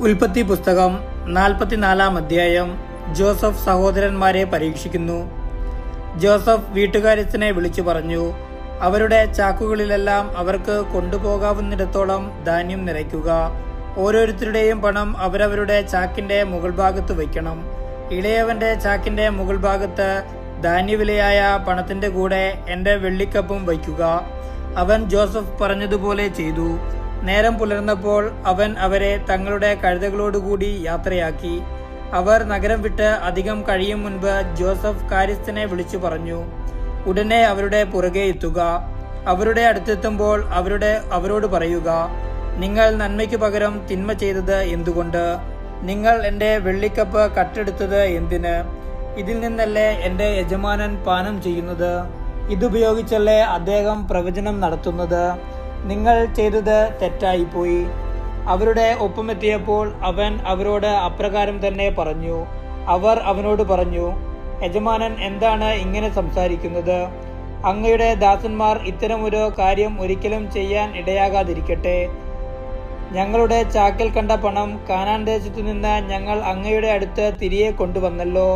ഉൽപ്പത്തി പുസ്തകം നാൽപ്പത്തിനാലാം അധ്യായം ജോസഫ് സഹോദരന്മാരെ പരീക്ഷിക്കുന്നു. ജോസഫ് വീട്ടുകാര്യസ്ഥനെ വിളിച്ചു പറഞ്ഞു അവരുടെ ചാക്കുകളിലെല്ലാം അവർക്ക് കൊണ്ടുപോകാവുന്നിടത്തോളം ധാന്യം നിറയ്ക്കുക. ഓരോരുത്തരുടെയും പണം അവരവരുടെ ചാക്കിന്റെ മുകൾ ഭാഗത്ത് വയ്ക്കണം. ഇളയവന്റെ ചാക്കിന്റെ മുകൾ ഭാഗത്ത് ധാന്യവിലയായ പണത്തിന്റെ കൂടെ എന്റെ വെള്ളിക്കപ്പും വയ്ക്കുക. അവൻ ജോസഫ് പറഞ്ഞതുപോലെ ചെയ്തു. നേരം പുലർന്നപ്പോൾ അവൻ അവരെ തങ്ങളുടെ കഴുതകളോടുകൂടി യാത്രയാക്കി. അവർ നഗരം വിട്ട് അധികം കഴിയും മുൻപ് ജോസഫ് കാര്യസ്ഥനെ വിളിച്ചു പറഞ്ഞു ഉടനെ അവരുടെ പുറകെ എത്തുക. അവരുടെ അടുത്തെത്തുമ്പോൾ അവരുടെ അവരോട് പറയുക നിങ്ങൾ നന്മയ്ക്ക് പകരം തിന്മ ചെയ്തത് എന്തുകൊണ്ട്? നിങ്ങൾ എന്റെ വെള്ളിക്കപ്പ് കട്ടെടുത്തത് എന്തിന്? ഇതിൽ നിന്നല്ലേ എന്റെ യജമാനൻ പാനം ചെയ്യുന്നത്? ഇതുപയോഗിച്ചല്ലേ അദ്ദേഹം പ്രവചനം നടത്തുന്നത്? നിങ്ങൾ ചെയ്തത് തെറ്റായിപ്പോയി. അവരുടെ ഒപ്പമെത്തിയപ്പോൾ അവൻ അവരോട് അപ്രകാരം തന്നെ പറഞ്ഞു. അവർ അവനോട് പറഞ്ഞു യജമാനൻ എന്താണ് ഇങ്ങനെ സംസാരിക്കുന്നത്? അങ്ങയുടെ ദാസന്മാർ ഇത്തരമൊരു കാര്യം ഒരിക്കലും ചെയ്യാൻ ഇടയാകാതിരിക്കട്ടെ. ഞങ്ങളുടെ ചാക്കിൽ കണ്ട പണം കാനാൻ ദേശത്തു നിന്ന് ഞങ്ങൾ അങ്ങയുടെ അടുത്ത് തിരികെ കൊണ്ടുവന്നല്ലോ.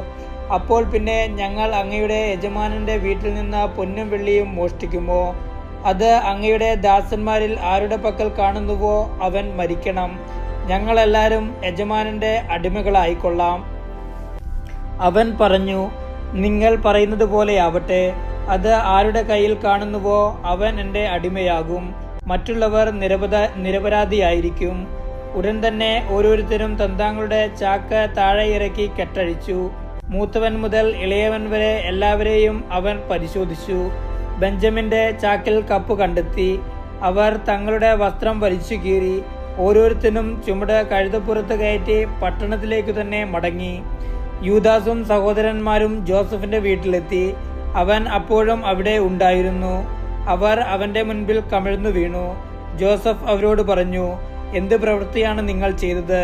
അപ്പോൾ പിന്നെ ഞങ്ങൾ അങ്ങയുടെ യജമാനന്റെ വീട്ടിൽ നിന്ന് പൊന്നും വെള്ളിയും മോഷ്ടിക്കുമോ? അത് അങ്ങയുടെ ദാസന്മാരിൽ ആരുടെ പക്കൽ കാണുന്നുവോ അവൻ മരിക്കണം. ഞങ്ങളെല്ലാരും യജമാനന്റെ അടിമകളായിക്കൊള്ളാം. അവൻ പറഞ്ഞു നിങ്ങൾ പറയുന്നത് പോലെയാവട്ടെ അത് ആരുടെ കയ്യിൽ കാണുന്നുവോ അവൻ എന്റെ അടിമയാകും. മറ്റുള്ളവർ നിരപത നിരപരാധിയായിരിക്കും. ഉടൻ തന്നെ ഓരോരുത്തരും തന്താങ്ങളുടെ ചാക്ക് താഴെ ഇറക്കി കെട്ടഴിച്ചു. മൂത്തവൻ മുതൽ ഇളയവൻ വരെ എല്ലാവരെയും അവൻ പരിശോധിച്ചു. ബെഞ്ചമിന്റെ ചാക്കിൽ കപ്പ് കണ്ടെത്തി. അവർ തങ്ങളുടെ വസ്ത്രം വലിച്ചു കീറി ഓരോരുത്തരും ചുമട് കഴുതപ്പുറത്ത് കയറ്റി പട്ടണത്തിലേക്ക് തന്നെ മടങ്ങി. യൂദാസും സഹോദരന്മാരും ജോസഫിന്റെ വീട്ടിലെത്തി. അവൻ അപ്പോഴും അവിടെ ഉണ്ടായിരുന്നു. അവർ അവന്റെ മുൻപിൽ കമിഴ്ന്നു വീണു. ജോസഫ് അവരോട് പറഞ്ഞു എന്ത് പ്രവൃത്തിയാണ് നിങ്ങൾ ചെയ്തത്?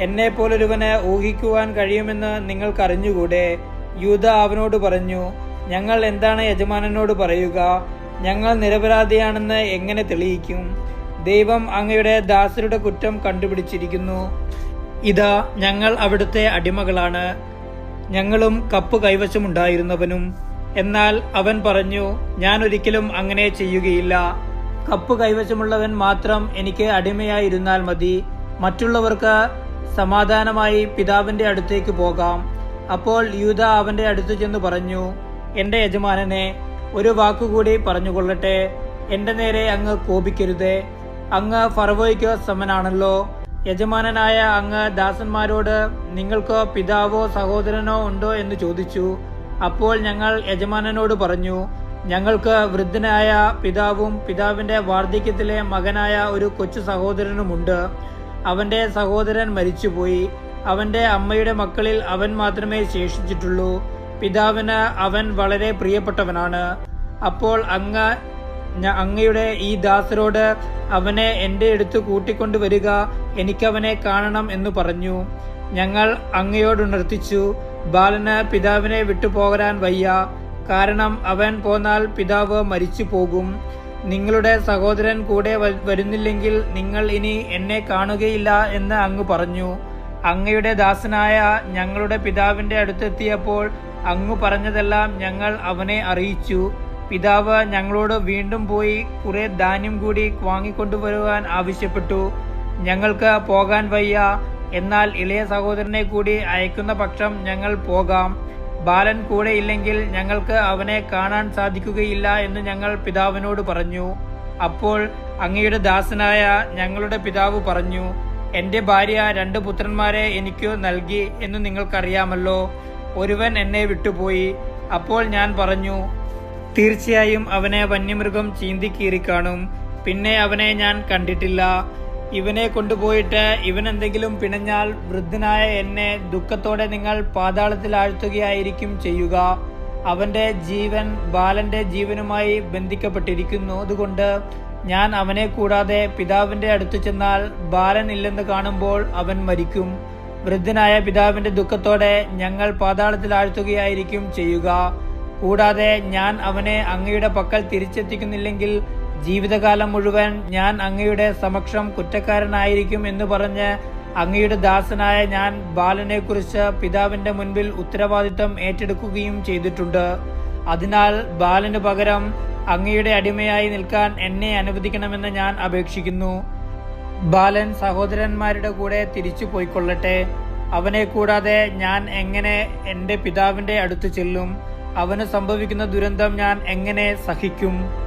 എന്നെ പോലൊരുവന് ഊഹിക്കുവാൻ കഴിയുമെന്ന് നിങ്ങൾക്കറിഞ്ഞുകൂടെ? യൂത അവനോട് പറഞ്ഞു ഞങ്ങൾ എന്താണ് യജമാനനോട് പറയുക? ഞങ്ങൾ നിരപരാധിയാണെന്ന് എങ്ങനെ തെളിയിക്കും? ദൈവം അങ്ങയുടെ ദാസരുടെ കുറ്റം കണ്ടുപിടിച്ചിരിക്കുന്നു. ഇതാ ഞങ്ങൾ അവിടുത്തെ അടിമകളാണ്. ഞങ്ങളും കപ്പ് കൈവശമുണ്ടായിരുന്നവനും. എന്നാൽ അവൻ പറഞ്ഞു ഞാൻ ഒരിക്കലും അങ്ങനെ ചെയ്യുകയില്ല. കപ്പ് കൈവശമുള്ളവൻ മാത്രം എനിക്ക് അടിമയായിരുന്നാൽ മതി. മറ്റുള്ളവർക്ക് സമാധാനമായി പിതാവിന്റെ അടുത്തേക്ക് പോകാം. അപ്പോൾ യൂത അവന്റെ അടുത്ത് ചെന്ന് പറഞ്ഞു എന്റെ യജമാനനെ ഒരു വാക്കുകൂടി പറഞ്ഞുകൊള്ളട്ടെ. എന്റെ നേരെ അങ്ങ് കോപിക്കരുതേ. അങ്ങ് ഫറവോയ്ക്ക് സമനാണല്ലോ. യജമാനനായ അങ്ങ് ദാസന്മാരോട് നിങ്ങൾക്ക് പിതാവോ സഹോദരനോ ഉണ്ടോ എന്ന് ചോദിച്ചു. അപ്പോൾ ഞങ്ങൾ യജമാനനോട് പറഞ്ഞു ഞങ്ങൾക്ക് വൃദ്ധനായ പിതാവും പിതാവിന്റെ വാർദ്ധക്യത്തിലെ മകനായ ഒരു കൊച്ചു സഹോദരനുമുണ്ട് അവന്റെ സഹോദരൻ മരിച്ചുപോയി. അവന്റെ അമ്മയുടെ മക്കളിൽ അവൻ മാത്രമേ ശേഷിച്ചിട്ടുള്ളൂ. പിതാവിന് അവൻ വളരെ പ്രിയപ്പെട്ടവനാണ്. അപ്പോൾ അങ്ങ് അങ്ങയുടെ ഈ ദാസരോട് അവനെ എന്റെ അടുത്ത് കൂട്ടിക്കൊണ്ടുവരിക എനിക്കവനെ കാണണം എന്ന് പറഞ്ഞു. ഞങ്ങൾ അങ്ങയോടുണർത്തിച്ചു ബാലന് പിതാവിനെ വിട്ടുപോകാൻ വയ്യ. കാരണം അവൻ പോന്നാൽ പിതാവ് മരിച്ചു പോകും. നിങ്ങളുടെ സഹോദരൻ കൂടെ വരുന്നില്ലെങ്കിൽ നിങ്ങൾ ഇനി എന്നെ കാണുകയില്ല എന്ന് അങ്ങ് പറഞ്ഞു. അങ്ങയുടെ ദാസനായ ഞങ്ങളുടെ പിതാവിന്റെ അടുത്തെത്തിയപ്പോൾ അങ്ങ് പറഞ്ഞതെല്ലാം ഞങ്ങൾ അവനെ അറിയിച്ചു. പിതാവ് ഞങ്ങളോട് വീണ്ടും പോയി കുറെ ധാന്യം കൂടി വാങ്ങിക്കൊണ്ടുവരുവാൻ ആവശ്യപ്പെട്ടു. ഞങ്ങൾക്ക് പോകാൻ വയ്യ. എന്നാൽ ഇളയ സഹോദരനെ കൂടി അയക്കുന്ന പക്ഷം ഞങ്ങൾ പോകാം. ബാലൻ കൂടെ ഇല്ലെങ്കിൽ ഞങ്ങൾക്ക് അവനെ കാണാൻ സാധിക്കുകയില്ല എന്ന് ഞങ്ങൾ പിതാവിനോട് പറഞ്ഞു. അപ്പോൾ അങ്ങയുടെ ദാസനായ ഞങ്ങളുടെ പിതാവ് പറഞ്ഞു എന്റെ ഭാര്യ രണ്ട് പുത്രന്മാരെ എനിക്ക് നൽകി എന്ന് നിങ്ങൾക്കറിയാമല്ലോ. ഒരുവൻ എന്നെ വിട്ടുപോയി. അപ്പോൾ ഞാൻ പറഞ്ഞു തീർച്ചയായും അവനെ വന്യമൃഗം ചീന്തി കീറിക്കാണും പിന്നെ അവനെ ഞാൻ കണ്ടിട്ടില്ല. ഇവനെ കൊണ്ടുപോയിട്ട് ഇവൻ എന്തെങ്കിലും പിണഞ്ഞാൽ വൃദ്ധനായ എന്നെ ദുഃഖത്തോടെ നിങ്ങൾ പാതാളത്തിൽ ആഴ്ത്തുകയായിരിക്കും ചെയ്യുക. അവന്റെ ജീവൻ ബാലന്റെ ജീവനുമായി ബന്ധിക്കപ്പെട്ടിരിക്കുന്നു. അതുകൊണ്ട് ഞാൻ അവനെ കൂടാതെ പിതാവിന്റെ അടുത്തു ചെന്നാൽ ബാലൻ ഇല്ലെന്ന് കാണുമ്പോൾ അവൻ മരിക്കും. വൃദ്ധനായ പിതാവിന്റെ ദുഃഖത്തോടെ ഞങ്ങൾ പാതാളത്തിൽ ആഴ്ത്തുകയായിരിക്കും ചെയ്യുക. കൂടാതെ ഞാൻ അവനെ അങ്ങയുടെ പക്കൽ തിരിച്ചെത്തിക്കുന്നില്ലെങ്കിൽ ജീവിതകാലം മുഴുവൻ ഞാൻ അങ്ങയുടെ സമക്ഷം കുറ്റക്കാരനായിരിക്കും എന്ന് പറഞ്ഞ് അങ്ങയുടെ ദാസനായ ഞാൻ ബാലനെക്കുറിച്ച് പിതാവിന്റെ മുൻപിൽ ഉത്തരവാദിത്തം ഏറ്റെടുക്കുകയും ചെയ്തിട്ടുണ്ട്. അതിനാൽ ബാലന് പകരം അങ്ങയുടെ അടിമയായി നിൽക്കാൻ എന്നെ അനുവദിക്കണമെന്ന് ഞാൻ അപേക്ഷിക്കുന്നു. ബാലൻ സഹോദരന്മാരുടെ കൂടെ തിരിച്ചു പോയിക്കൊള്ളട്ടെ. അവനെ കൂടാതെ ഞാൻ എങ്ങനെ എന്റെ പിതാവിന്റെ അടുത്ത് ചെല്ലും? അവന് സംഭവിക്കുന്ന ദുരന്തം ഞാൻ എങ്ങനെ സഹിക്കും?